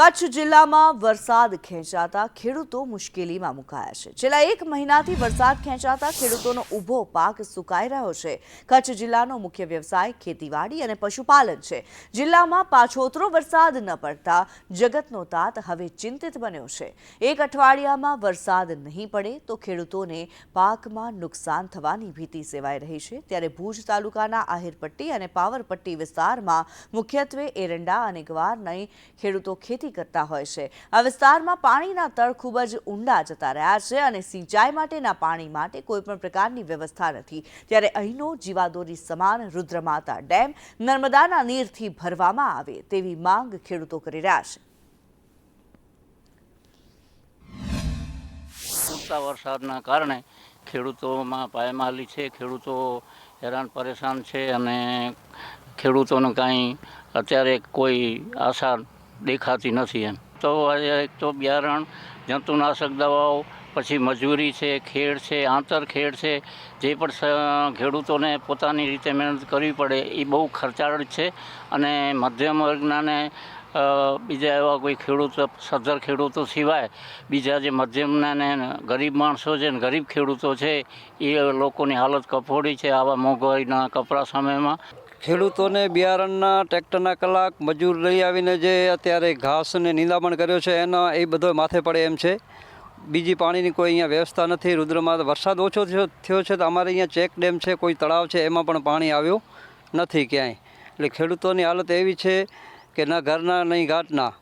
કચ્છ જિલ્લામાં વરસાદ ખેંચાતા ખેડૂતો મુશ્કેલીમાં મુકાયા છે. છેલ્લા એક મહિનાથી વરસાદ ખેંચાતા ખેડૂતોનો ઊભો પાક સુકાઈ રહ્યો છે. કચ્છ જિલ્લાનો મુખ્ય વ્યવસાય ખેતીવાડી અને પશુપાલન છે. જિલ્લામાં પાછોતરો વરસાદ ન પડતા જગતનો તાત હવે ચિંતિત બન્યો છે. એક અઠવાડિયામાં વરસાદ નહીં પડે તો ખેડૂતોને પાકમાં નુકસાન થવાની ભીતિ સેવાઈ રહી છે. ત્યારે ભુજ તાલુકાના આહિરપટ્ટી અને પાવરપટ્ટી વિસ્તારમાં મુખ્યત્વે એરંડા અને ગવારની ખેડૂતો ખેતી કરતા હોય છે. આ વિસ્તારમાં પાણીના તળ ખૂબ જ ઊંડા જતા રહ્યા છે અને સિંચાઈ માટેના પાણી માટે કોઈપણ પ્રકારની વ્યવસ્થા નથી. ત્યારે અહીંનો જીવાદોરી સમાન રુદ્રમાતા ડેમ નર્મદાના નીરથી ભરવામાં આવે તેવી માંગ ખેડૂતો કરી રહ્યા છે. વરસાદના કારણે ખેડૂતોમાં પાયમાલી છે, ખેડૂતો હેરાન પરેશાન છે અને ખેડૂતોને કાંઈ અત્યારે કોઈ આશા દેખાતી નથી એમ. તો એક તો બિયારણ, જંતુનાશક દવાઓ, પછી મજૂરી છે, ખેડ છે આંતરખેડ છે, જે પણ ખેડૂતોને પોતાની રીતે મહેનત કરવી પડે એ બહુ ખર્ચાળ છે. અને મધ્યમ વર્ગનાને બીજા એવા કોઈ ખેડૂતો સદ્ધર ખેડૂતો સિવાય બીજા જે મધ્યમના ને ગરીબ માણસો છે ને, ગરીબ ખેડૂતો છે, એ લોકોની હાલત કફોડી છે આવા મોંઘવારીના કપરા સમયમાં. ખેડૂતોને બિયારણના ટ્રેક્ટરના કલાક મજૂર લઈ આવીને જે અત્યારે ઘાસને નિંદામણ કર્યો છે, એના એ બધો માથે પડે એમ છે. બીજી પાણીની કોઈ અહીંયા વ્યવસ્થા નથી, રુદ્રમાં વરસાદ ઓછો થયો છે તો અમારે અહીંયા ચેક ડેમ છે, કોઈ તળાવ છે, એમાં પણ પાણી આવ્યું નથી ક્યાંય. એટલે ખેડૂતોની હાલત એવી છે કે ના ઘરના, નહીં ઘાટના.